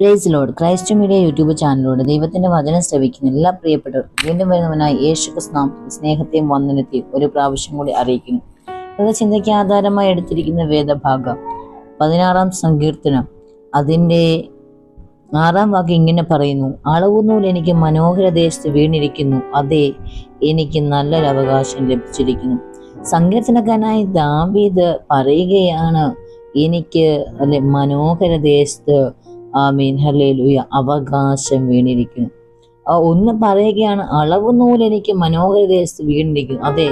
Praise Lord Christ media YouTube ചാനലിലൂടെ ദൈവത്തിന്റെ വചനം ശ്രവിക്കുന്ന എല്ലാ പ്രിയപ്പെട്ടവർക്കും വീണ്ടും വരുന്നവനായി യേശു ക്രിസ്നാം സ്നേഹത്തെയും വന്ദനത്തെയും ഒരു പ്രാവശ്യം കൂടി അറിയിക്കുന്നു. ചിന്തയ്ക്ക് ആധാരമായി എടുത്തിരിക്കുന്ന വേദഭാഗം പതിനാറാം സങ്കീർത്തനം. അതിന്റെ ആറാം വാക്യം ഇങ്ങനെ പറയുന്നു അളവുനൂൽ എനിക്ക് മനോഹര ദേശത്ത് വീണിരിക്കുന്നു അതെ എനിക്ക് നല്ലൊരു അവകാശം ലഭിച്ചിരിക്കുന്നു. സങ്കീർത്തനക്കാരനായി ദാവീദ് പറയുകയാണ് എനിക്ക് അല്ലെ മനോഹര ദേശത്ത് ആമീൻ. ഹല്ലേലൂയ. അവകാശം വീണിരിക്കുന്നു. ആ ഒന്ന് പറയുകയാണ് അളവ് നൂൽ എനിക്ക് മനോഹര വീണിരിക്കുന്നു. അതെ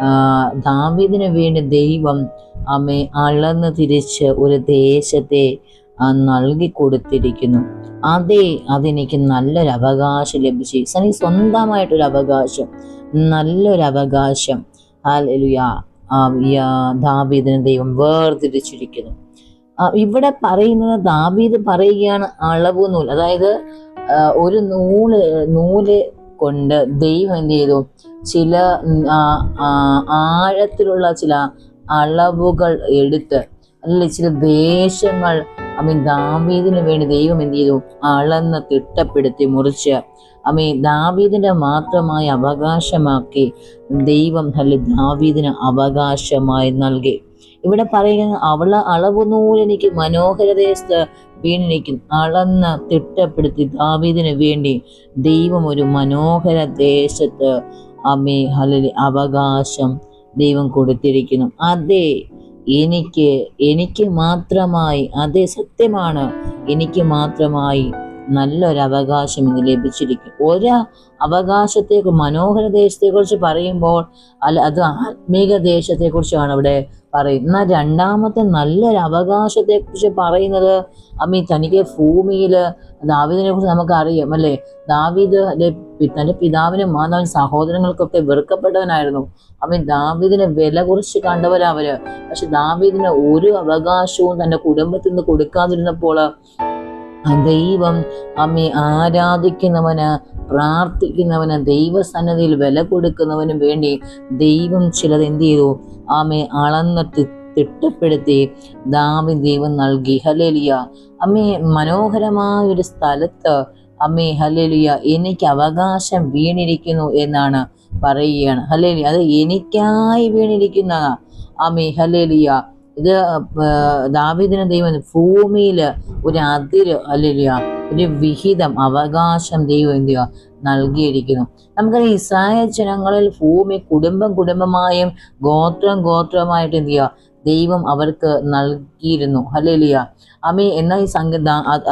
ആ, ദാവീദിന് വേണ്ടി ദൈവം അമ്മേ അളന്ന് തിരിച്ച് ഒരു ദേശത്തെ ആ, നൽകി കൊടുത്തിരിക്കുന്നു. അതെ അതെനിക്ക് നല്ലൊരു അവകാശം ലഭിച്ചു. സനി സ്വന്തമായിട്ടൊരു അവകാശം നല്ലൊരു അവകാശം ആ, ദാവീദിന് ദൈവം വേർതിരിച്ചിരിക്കുന്നു. ആ, ഇവിടെ പറയുന്നത് ദാവീദ് പറയുകയാണ് അളവ് നൂൽ അതായത് ഒരു നൂൽ നൂൽ കൊണ്ട് ദൈവം എന്ത് ചെയ്തു? ചില ആഴത്തിലുള്ള ചില അളവുകൾ എടുത്ത് അല്ലെ ചില ദേശങ്ങൾ മീൻ ദാവീദിന് വേണ്ടി ദൈവം എന്ത് ചെയ്തു? അളന്ന് തിട്ടപ്പെടുത്തി മുറിച്ച് അമ്മ ദാവീദിനെ മാത്രമായി അവകാശമാക്കി ദൈവം അല്ലെ ദാവീദിന് അവകാശമായി നൽകി. ഇവിടെ പറയുന്ന അവള അളവ് നൂലെനിക്ക് മനോഹരദേശത്ത് വീണിരിക്കും അളന്ന് തിട്ടപ്പെടുത്തി ദാവീദിന് വേണ്ടി ദൈവം ഒരു മനോഹര ദേശത്ത് അമ്മേ ഹലി അവകാശം ദൈവം കൊടുത്തിരിക്കുന്നു. അതെ എനിക്ക് എനിക്ക് മാത്രമായി അതെ സത്യമാണ് എനിക്ക് മാത്രമായി നല്ലൊരു അവകാശം ഇന്ന് ലഭിച്ചിരിക്കും. ഒരു അവകാശത്തെ മനോഹര ദേശത്തെക്കുറിച്ച് പറയുമ്പോൾ അല്ല അത് ആത്മീക ദേശത്തെ കുറിച്ചാണ് ഇവിടെ പറയുന്നത്. എന്നാൽ രണ്ടാമത്തെ നല്ലൊരു അവകാശത്തെക്കുറിച്ച് പറയുന്നത് അമ്മീ തനിക്ക് ഭൂമിയിൽ ദാവീദിനെ കുറിച്ച് നമുക്ക് അറിയാം അല്ലേ ദാവീദ് തന്റെ പിതാവിനും മാതാവിനും സഹോദരങ്ങൾക്കൊക്കെ വെറുക്കപ്പെട്ടവനായിരുന്നു. അവൻ ദാവീദിനെ വില കുറിച്ച് കണ്ടവരവര് പക്ഷെ ദാവീദിന് ഒരു അവകാശവും തന്റെ കുടുംബത്തിൽ നിന്ന് കൊടുക്കാതിരുന്നപ്പോൾ ദൈവം അമ്മയെ ആരാധിക്കുന്നവന് പ്രാർത്ഥിക്കുന്നവന് ദൈവസന്നതിയിൽ വില കൊടുക്കുന്നവനും വേണ്ടി ദൈവം ചിലത് എന്ത് ചെയ്തു? ആമെ അളന്ന് തി- തിട്ടപ്പെടുത്തി ദാവി ദൈവം നൽകി. ഹലേലിയ അമ്മേ മനോഹരമായ ഒരു സ്ഥലത്ത് അമ്മേ ഹലേലിയ എനിക്ക് അവകാശം വീണിരിക്കുന്നു എന്നാണ് പറയുകയാണ്. ഹലേലിയ അത് എനിക്കായി വീണിരിക്കുന്ന അമ്മേ ഹലേലിയ ഇത് ദാവീദിന് ദൈവം ഭൂമിയിൽ ഒരു അതിര് ഹലേലിയ ഒരു വിഹിതം അവകാശം ദൈവം എന്ത് നൽകിയിരിക്കുന്നു. നമുക്കറിയാം ഇസ്രായേൽ ജനങ്ങളിൽ ഭൂമി കുടുംബം കുടുംബമായും ഗോത്രം ഗോത്രമായിട്ട് എന്ത് ചെയ്യുക ദൈവം അവർക്ക് നൽകിയിരുന്നു. ഹലേലിയ അമ്മേ എന്നാൽ ഈ സംഗ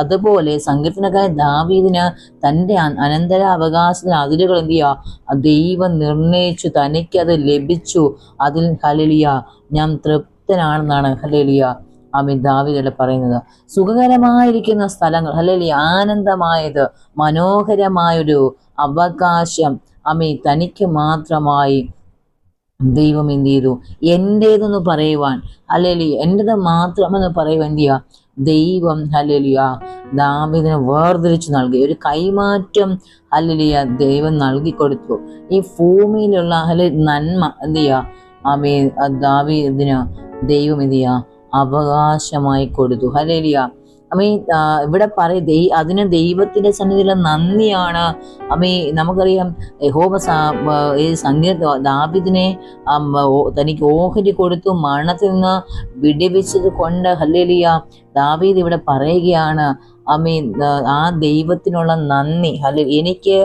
അതുപോലെ സങ്കീർത്തനക്കാരൻ ദാവീദിന് തന്റെ അനന്തര അവകാശത്തിന് അതിരുകൾ എന്ത് ചെയ്യുക ദൈവം നിർണയിച്ചു തനിക്കത് ലഭിച്ചു. അതിൽ ഹലേലിയ ഞാൻ തൃപ്തനാണെന്നാണ് ഹലേലിയ ആമീൻ ദാവീദ് പറയുന്നത്. സുഖകരമായിരിക്കുന്ന സ്ഥലങ്ങൾ ഹലേലിയ ആനന്ദമായത് മനോഹരമായൊരു അവകാശം അമി തനിക്ക് മാത്രമായി ദൈവം എന്ത് ചെയ്തു? എന്റേതെന്ന് പറയുവാൻ അല്ലെങ്കിൽ എന്റെത് മാത്രമെന്ന് പറയുവാൻ എന്ത് ചെയ്യുക? ദൈവം അല്ലെലിയ ദാവീദിനെ വേർതിരിച്ച് നൽകി ഒരു കൈമാറ്റം അല്ലെലിയ ദൈവം നൽകി കൊടുത്തു. ഈ ഭൂമിയിലുള്ള അല്ലെ നന്മ എന്ത് ചെയ്യുക? ആമേ ദാവീദിന് ദൈവം എന്ത് ചെയ്യുക അവകാശമായി കൊടുത്തു. ഹലേലിയ അമ്മേ ഇവിടെ പറയ ദൈ അതിന് ദൈവത്തിന്റെ സന്നിധിയിലെ നന്ദിയാണ്. അമ്മേ നമുക്കറിയാം ഈ സംഗീത ദാബിദിനെ തനിക്ക് ഓഹരി കൊടുത്തു മരണത്തിൽ നിന്ന് വിടിവിച്ചത് കൊണ്ട് ഹല്ലേലിയ. ദാവീദ് ഇവിടെ പറയുകയാണ് അമീൻ ആ ദൈവത്തിനുള്ള നന്ദി. അല്ലെ എനിക്ക്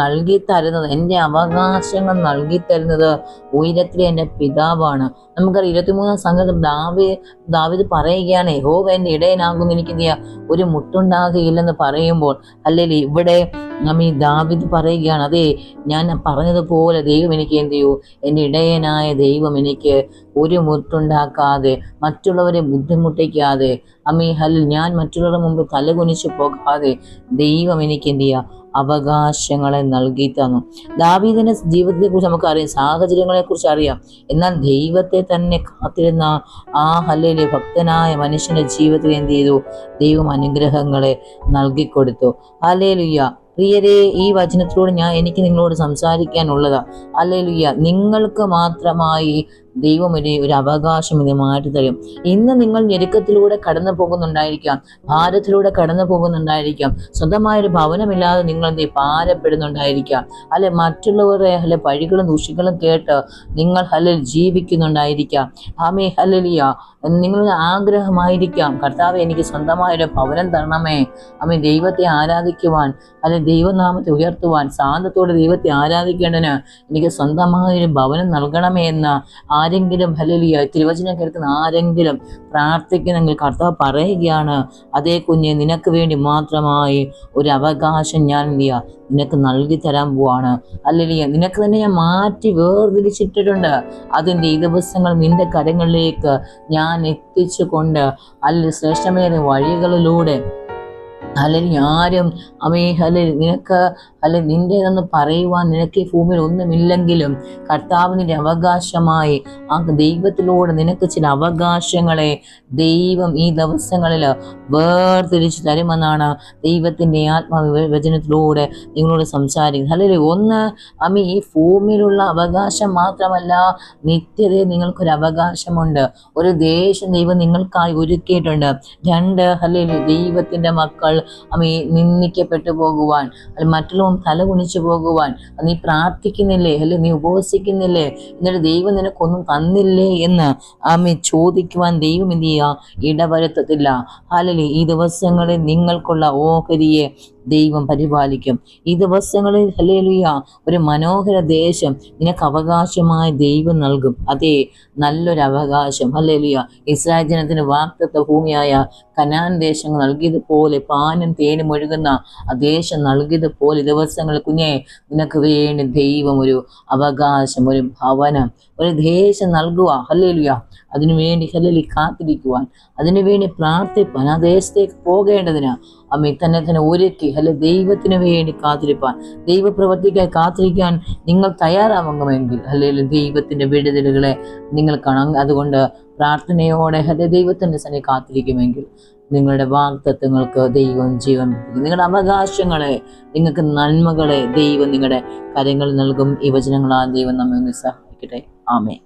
നൽകി തരുന്നത് എന്റെ അവകാശങ്ങൾ നൽകി തരുന്നത് ഉയരത്തിലെ എന്റെ പിതാവാണ്. നമുക്കറിയാം ഇരുപത്തിമൂന്നാം സംഘം ദാവി ദാവിദ് പറയുകയാണ് ഹോ എന്റെ ഇടയനാകും എനിക്ക് ചെയ്യാം ഒരു മുട്ടുണ്ടാകുകയില്ലെന്ന് പറയുമ്പോൾ. അല്ലെങ്കിൽ ഇവിടെ നമ്മ ഈ ദാവിദ് പറയുകയാണ് അതെ ഞാൻ പറഞ്ഞതുപോലെ ദൈവം എനിക്ക് എന്ത് ചെയ്യൂ? എന്റെ ഇടയനായ ദൈവം എനിക്ക് ഒരു മുട്ടുണ്ടാക്കാതെ മറ്റുള്ളവരെ ബുദ്ധിമുട്ടിക്കാതെ അമ്മീ ഹലിൽ ഞാൻ മറ്റുള്ളവരുടെ മുമ്പ് തലകുനിച്ച് പോകാതെ ദൈവം എനിക്ക് എന്ത് ചെയ്യുക അവകാശങ്ങളെ നൽകി തന്നു. ദാവീദിന്റെ ജീവിതത്തെ കുറിച്ച് നമുക്കറിയാം സാഹചര്യങ്ങളെ കുറിച്ച് അറിയാം. എന്നാൽ ദൈവത്തെ തന്നെ കാത്തിരുന്ന ആ ഹല്ലയിലെ ഭക്തനായ മനുഷ്യന്റെ ജീവിതത്തിൽ എന്ത് ചെയ്തു? ദൈവം അനുഗ്രഹങ്ങളെ നൽകിക്കൊടുത്തു. ഹലേലുയ്യ പ്രിയരെ ഈ വചനത്തിലൂടെ ഞാൻ എനിക്ക് നിങ്ങളോട് സംസാരിക്കാനുള്ളതാ. അല്ലേലുയ്യ നിങ്ങൾക്ക് മാത്രമായി ദൈവം ഒരു ഒരു അവകാശം ഇത് മാറ്റി തരും ഇന്ന് നിങ്ങൾ ഞെരുക്കത്തിലൂടെ കടന്നു പോകുന്നുണ്ടായിരിക്കാം. ഭാരത്തിലൂടെ കടന്നു പോകുന്നുണ്ടായിരിക്കാം. സ്വന്തമായൊരു ഭവനമില്ലാതെ നിങ്ങൾ എന്ത് ചെയ്യും? ഭാരപ്പെടുന്നുണ്ടായിരിക്കാം. അല്ലെ മറ്റുള്ളവരുടെ അല്ലെ പഴികളും ദൂഷികളും കേട്ട് നിങ്ങൾ ഹല്ലിൽ ജീവിക്കുന്നുണ്ടായിരിക്കാം. ആമേ ഹലലിയ നിങ്ങളുടെ ആഗ്രഹമായിരിക്കാം. കർത്താവ് എനിക്ക് സ്വന്തമായൊരു ഭവനം തരണമേ. അമ്മ ദൈവത്തെ ആരാധിക്കുവാൻ അല്ലെ ദൈവനാമത്തെ ഉയർത്തുവാൻ ശാന്തത്തോടെ ദൈവത്തെ ആരാധിക്കേണ്ടതിന് എനിക്ക് സ്വന്തമായൊരു ഭവനം നൽകണമേ എന്ന് ആരെങ്കിലും ഹലലിയ തിരുവചനം കേൾക്കുന്ന ആരെങ്കിലും പ്രാർത്ഥിക്കുന്നെങ്കിൽ കർത്താവ് പറയുകയാണ് അതേ കുഞ്ഞെ നിനക്ക് വേണ്ടി മാത്രമായി ഒരു അവകാശം ഞാൻ എന്ത് നിനക്ക് നൽകി തരാൻ പോവാണ്. അല്ലെങ്കിൽ നിനക്ക് തന്നെ ഞാൻ മാറ്റി വേർതിരിച്ചിട്ടിട്ടുണ്ട്. അതിന്റെ ഈ ദിവസങ്ങൾ നിന്റെ കരങ്ങളിലേക്ക് ഞാൻ എത്തിച്ചു കൊണ്ട് അല്ല ശ്രേഷ്ഠമേറിയ വഴികളിലൂടെ അല്ലെങ്കിൽ ആരും അമേ അല്ലെ നിനക്ക് അല്ലെ നിന്റേതെന്ന് പറയുവാൻ നിനക്ക് ഈ ഭൂമിയിൽ ഒന്നുമില്ലെങ്കിലും കർത്താവ് നിന്റെ അവകാശമായി ആ ദൈവത്തിലൂടെ നിനക്ക് ചില അവകാശങ്ങളെ ദൈവം ഈ ദിവസങ്ങളിൽ വേർതിരിച്ച് തരുമെന്നാണ് ദൈവത്തിന്റെ ആത്മവിവചനത്തിലൂടെ നിങ്ങളോട് സംസാരിക്കുന്നത്. അല്ലെങ്കിൽ ഒന്ന് അമ്മ ഈ ഭൂമിയിലുള്ള അവകാശം മാത്രമല്ല നിത്യതയിൽ നിങ്ങൾക്കൊരു അവകാശമുണ്ട്. ഒരു ദേശം ദൈവം നിങ്ങൾക്കായി ഒരുക്കിയിട്ടുണ്ട്. രണ്ട് അല്ലെങ്കിൽ ദൈവത്തിന്റെ മക്കൾ അമ്മ നിന്ദിക്കപ്പെട്ടു പോകുവാൻ. അല്ലെങ്കിൽ മറ്റുള്ളവൻ തല കുണിച്ചു പോകുവാൻ. നീ പ്രാർത്ഥിക്കുന്നില്ലേ? അല്ലെ നീ ഉപവസിക്കുന്നില്ലേ? എന്നിട്ട് ദൈവം നിനക്കൊന്നും തന്നില്ലേ എന്ന് ആമി ചോദിക്കുവാൻ ദൈവം എന്ത് ചെയ്യുക? ഇടവരുത്തത്തില്ല. അല്ലെങ്കിൽ ഈ ദിവസങ്ങളിൽ നിങ്ങൾക്കുള്ള ഓഹരിയെ ദൈവം പരിപാലിക്കും. ഈ ദിവസങ്ങളിൽ ഹല്ലേലൂയ ഒരു മനോഹര ദേശം നിനക്ക് അവകാശമായി ദൈവം നൽകും. അതെ നല്ലൊരു അവകാശം. ഹല്ലേലൂയ. ഇസ്രായേൽ ജനത്തിന് വാക്തത്വ ഭൂമിയായ കനാൻ ദേശങ്ങൾ നൽകിയതുപോലെ പാനും തേനും ഒഴുകുന്ന ആ ദേശം നൽകിയതുപോലെ ദിവസങ്ങൾ കുഞ്ഞെ നിനക്ക് വേണ്ടി ദൈവം ഒരു അവകാശം ഒരു ഭവനം ഒരു ദേശം നൽകുക ഹല്ലേലൂയ. അതിനുവേണ്ടി ഹല്ലലി കാത്തിരിക്കുവാൻ അതിനുവേണ്ടി പ്രാർത്ഥിപ്പാൻ ആ ദേശത്തേക്ക് പോകേണ്ടതിന് അമ്മ തന്നെ തന്നെ ഒരുക്കി അല്ലെ ദൈവത്തിന് വേണ്ടി കാത്തിരിപ്പാൻ ദൈവപ്രവർത്തിക്കായി കാത്തിരിക്കാൻ നിങ്ങൾ തയ്യാറാവണമെങ്കിൽ അല്ലെങ്കിൽ ദൈവത്തിന്റെ വിടുതലുകളെ നിങ്ങൾ കാണാം അതുകൊണ്ട് പ്രാർത്ഥനയോടെ അല്ലെ ദൈവത്തിന്റെ സന്നെ കാത്തിരിക്കുമെങ്കിൽ നിങ്ങളുടെ വാഗ്ദത്വങ്ങൾക്ക് ദൈവം ജീവൻ. നിങ്ങളുടെ അവകാശങ്ങളെ നിങ്ങൾക്ക് നന്മകളെ ദൈവം നിങ്ങളുടെ കാര്യങ്ങൾ നൽകും. ഈ ദൈവം നമ്മെ ഒന്ന് സഹായിക്കട്ടെ. ആമേ